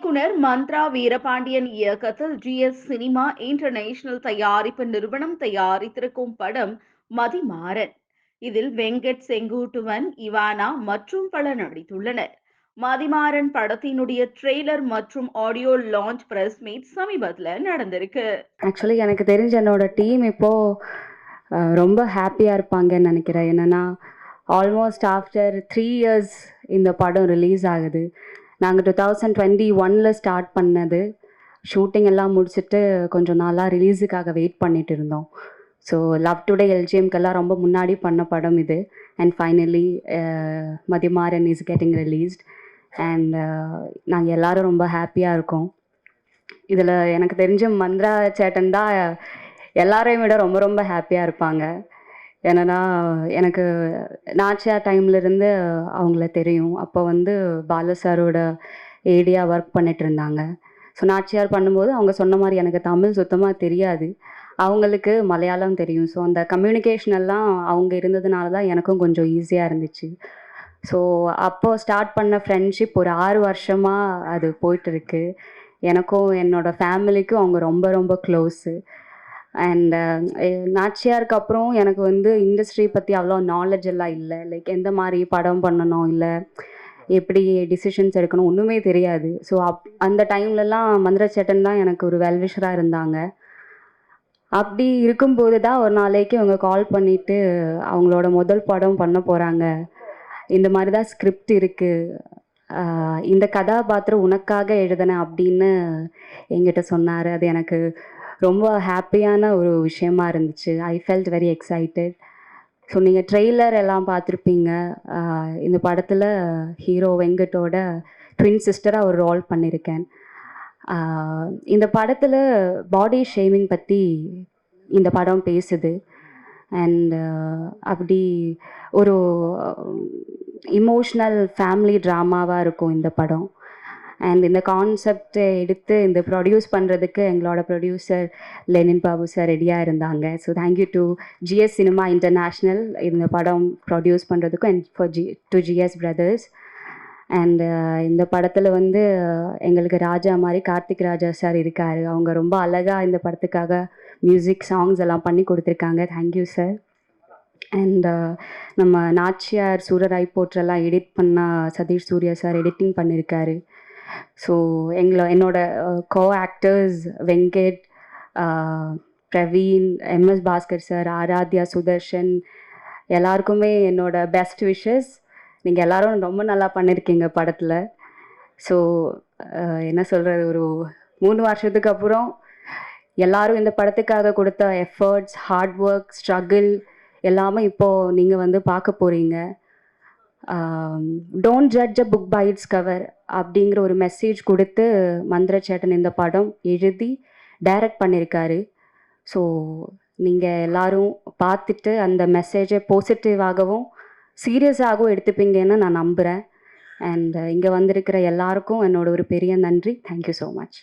இயக்குனர் மந்த்ரா வீரபாண்டியன் இயக்கத்தில் GS cinema international தயாரிப்பு நிறுவனம் தயாரித்திருக்கும் படம் மதிமாறன். இதில் வெங்கட் செங்குட்டுவன் இவானா மற்றும் பலர் நடித்துள்ளனர். மதிமாறன் படத்தினுடைய ட்ரெய்லர் மற்றும் ஆடியோ லான்ச் பிரஸ் மீட் சமீபத்துல நடந்திருக்கு. ஆக்சுவலி எனக்கு தெரிஞ்ச என்னோட டீம் இப்போ ரொம்ப ஹாப்பியாக இருப்பாங்கன்னு நினைக்கிறேன். என்னன்னா ஆல்மோஸ்ட் ஆஃப்டர் த்ரீ இயர்ஸ் இந்த படம் ரிலீஸ் ஆகுது. நாங்கள் டூ தௌசண்ட் டுவெண்ட்டி ஒனில் ஸ்டார்ட் பண்ணது. ஷூட்டிங் எல்லாம் முடிச்சுட்டு கொஞ்சம் நாளாக ரிலீஸுக்காக வெயிட் பண்ணிட்டு இருந்தோம். ஸோ லவ் டுடே எல்ஜிஎம்க்கெல்லாம் ரொம்ப முன்னாடி பண்ண படம் இது. And finally Mathimaran is getting released and நாங்கள் எல்லோரும் ரொம்ப ஹாப்பியாக இருக்கோம். இதில் எனக்கு தெரிஞ்ச மந்த்ரா சேட்டன் தான் எல்லாரையும் விட ரொம்ப ரொம்ப ஹாப்பியாக இருப்பாங்க. ஏன்னா எனக்கு நாச்சியார் டைம்லேருந்து அவங்கள தெரியும். அப்போ வந்து பால சாரோட ஏடியாக ஒர்க் பண்ணிட்டு இருந்தாங்க ஸோ நாச்சியார் பண்ணும்போது அவங்க சொன்ன மாதிரி எனக்கு தமிழ் சுத்தமாக தெரியாது. அவங்களுக்கு மலையாளம் தெரியும். ஸோ அந்த கம்யூனிகேஷன் எல்லாம் அவங்க இருந்ததுனால தான் எனக்கும் கொஞ்சம் ஈஸியாக இருந்துச்சு. ஸோ அப்போது ஸ்டார்ட் பண்ண ஃப்ரெண்ட்ஷிப் ஒரு ஆறு வருஷமாக அது போயிட்டுருக்கு எனக்கும் என்னோடய ஃபேமிலிக்கும் அவங்க ரொம்ப ரொம்ப க்ளோஸு அண்ட் uh, நாச்சியாருக்கு அப்புறம் எனக்கு வந்து இண்டஸ்ட்ரி பற்றி அவ்வளோ நாலேஜ் எல்லாம் இல்லை. லைக் எந்த மாதிரி படம் பண்ணணும் இல்லை எப்படி டிசிஷன்ஸ் எடுக்கணும் ஒன்றுமே தெரியாது. ஸோ அப் அந்த டைம்லலாம் மந்திரச்சேட்டன் தான் எனக்கு ஒரு வெல்விஷராக இருந்தாங்க. அப்படி இருக்கும்போது தான் ஒரு நாளைக்கு அவங்க கால் பண்ணிவிட்டு அவங்களோட முதல் படம் பண்ண போகிறாங்க இந்த மாதிரி தான் ஸ்கிரிப்ட் இருக்குது இந்த கதாபாத்திரம் உனக்காக எழுதினேன் அப்படின்னு என்கிட்ட சொன்னார். அது எனக்கு ரொம்ப ஹாப்பியான ஒரு விஷயமா இருந்துச்சு. I felt very excited so நீங்கள் ட்ரெய்லர் எல்லாம் பார்த்துருப்பீங்க. இந்த படத்தில் ஹீரோ வெங்கட்டோட ட்வின் சிஸ்டராக ஒரு ரோல் பண்ணியிருக்கேன் இந்த படத்தில் பாடி ஷேமிங் பற்றி இந்த படம் பேசுது. அண்ட் அப்படி ஒரு இமோஷ்னல் ஃபேமிலி ட்ராமாவாக இருக்கும் இந்த படம். அண்ட் இந்த கான்செப்டை எடுத்து இந்த ப்ரொடியூஸ் பண்ணுறதுக்கு எங்களோட ப்ரொடியூசர் லெனின் பாபு சார் ரெடியாக இருந்தாங்க. So thank you to GS cinema international இந்த படம் ப்ரொடியூஸ் பண்ணுறதுக்கும் and for G to GS brothers and இந்த படத்தில் வந்து uh, எங்களுக்கு ராஜா மாதிரி கார்த்திக் ராஜா சார் இருக்கார். அவங்க ரொம்ப அழகாக இந்த படத்துக்காக மியூசிக் சாங்ஸ் எல்லாம் பண்ணி கொடுத்துருக்காங்க. தேங்க்யூ சார் அண்ட் uh, நம்ம நாச்சியார் சூரராய் போற்றெல்லாம் எடிட் பண்ண சதீஷ் சூர்யா சார் எடிட்டிங் பண்ணியிருக்காரு ஸோ எங்களை என்னோட co actors Venkat Praveen MS Bhaskar sir Aaradhya Sudharshan எல்லாருக்குமே என்னோட பெஸ்ட் விஷஸ் நீங்கள் எல்லாரும் ரொம்ப நல்லா பண்ணியிருக்கீங்க படத்தில். ஸோ என்ன சொல்கிறது ஒரு மூணு வருஷத்துக்கு அப்புறம் எல்லாரும் இந்த படத்துக்காக கொடுத்த எஃபர்ட்ஸ் ஹார்ட் ஒர்க் ஸ்ட்ரகிள் எல்லாமே இப்போது நீங்கள் வந்து பார்க்க போகிறீங்க don't judge a book by its cover அப்படிங்கிற ஒரு மெசேஜ் கொடுத்து மந்திரச்சேட்டன் இந்த படம் எழுதி டைரக்ட் பண்ணியிருக்காரு ஸோ நீங்கள் எல்லாரும் பார்த்துட்டு அந்த மெசேஜை பாசிட்டிவாகவும் சீரியஸாகவும் எடுத்துப்பீங்கன்னு நான் நம்புகிறேன் அண்ட் இங்கே வந்திருக்கிற எல்லாருக்கும் என்னோட ஒரு பெரிய நன்றி. Thank you so much